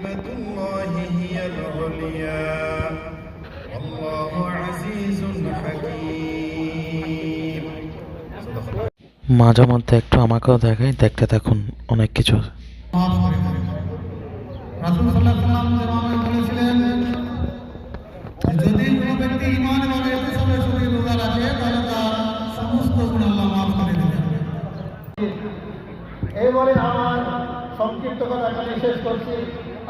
وكلمة الله هي العليا والله عزيز حكيم صدق الله মাঝে মধ্যে একটু আমাকেও দেখায় দেখতে থাকুন অনেক কিছু রাসূল সাল্লাল্লাহু আলাইহি ওয়াসাল্লাম বলেছিলেন যে যদি কোনো ব্যক্তি ঈমান এবং ইহতিসাবের সঙ্গে রোজা রাখে তাহলে তার সমস্ত গুনাহ আল্লাহ মাফ করে দিবেন এই বলে আমার সংক্ষিপ্ত কথা এখানে শেষ করছি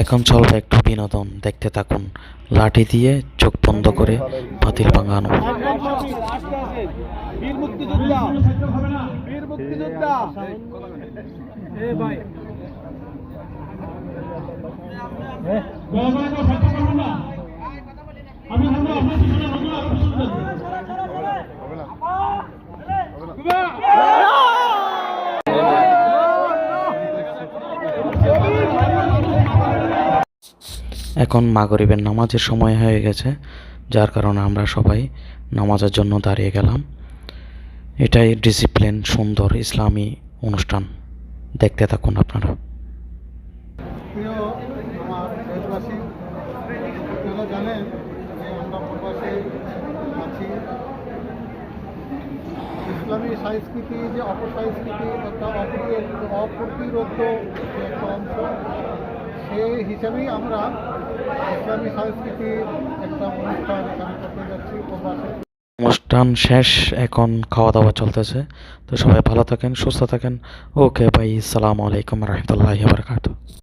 এখন চলবে একটু বিনোদন দেখতে থাকুন। লাঠি দিয়ে চোখ বন্ধ করে পাতিল ভাঙানো। ভাই। এখন মাগরিবের নামাজের সময় হয়ে গেছে, যার কারণে আমরা সবাই নামাজের জন্য দাঁড়িয়ে গেলাম। এটাই ডিসিপ্লিন সুন্দর ইসলামী অনুষ্ঠান। দেখতে থাকুন আপনারা। ইসলামী সংস্কৃতি যে অপসংস্কৃতি একটা অপ্রতিরোধ যে একটা অংশ, সেই হিসাবেই আমরা ইসলামী সংস্কৃতির একটা অনুষ্ঠান করতে যাচ্ছি অনুষ্ঠান শেষ, এখন খাওয়া দাওয়া চলতেছে। তো সবাই ভালো থাকেন, সুস্থ থাকেন। ওকে ভাই সালামু আলাইকুম রহমতুল্লাহ বারকাত